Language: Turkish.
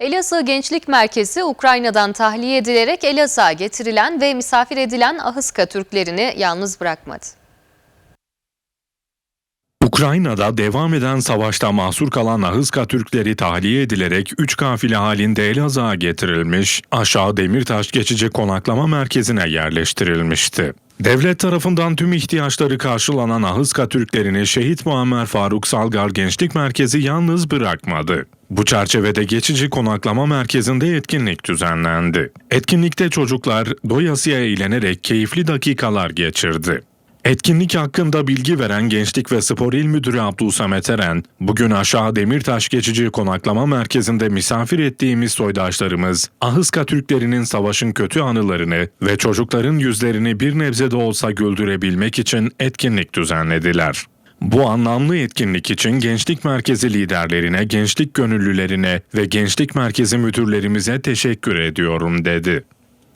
Elazığ Gençlik Merkezi Ukrayna'dan tahliye edilerek Elazığ'a getirilen ve misafir edilen Ahıska Türklerini yalnız bırakmadı. Ukrayna'da devam eden savaşta mahsur kalan Ahıska Türkleri tahliye edilerek 3 kafile halinde Elazığ'a getirilmiş, aşağı Demirtaş geçici konaklama merkezine yerleştirilmişti. Devlet tarafından tüm ihtiyaçları karşılanan Ahıska Türklerini Şehit Muammer Faruk Salgar Gençlik Merkezi yalnız bırakmadı. Bu çerçevede geçici konaklama merkezinde etkinlik düzenlendi. Etkinlikte çocuklar doyasıya eğlenerek keyifli dakikalar geçirdi. Etkinlik hakkında bilgi veren Gençlik ve Spor İl Müdürü Abdülsamet Eren, bugün aşağı Demirtaş Geçici Konaklama Merkezi'nde misafir ettiğimiz soydaşlarımız, Ahıska Türklerinin savaşın kötü anılarını ve çocukların yüzlerini bir nebze de olsa güldürebilmek için etkinlik düzenlediler. Bu anlamlı etkinlik için Gençlik Merkezi liderlerine, gençlik gönüllülerine ve Gençlik Merkezi müdürlerimize teşekkür ediyorum dedi.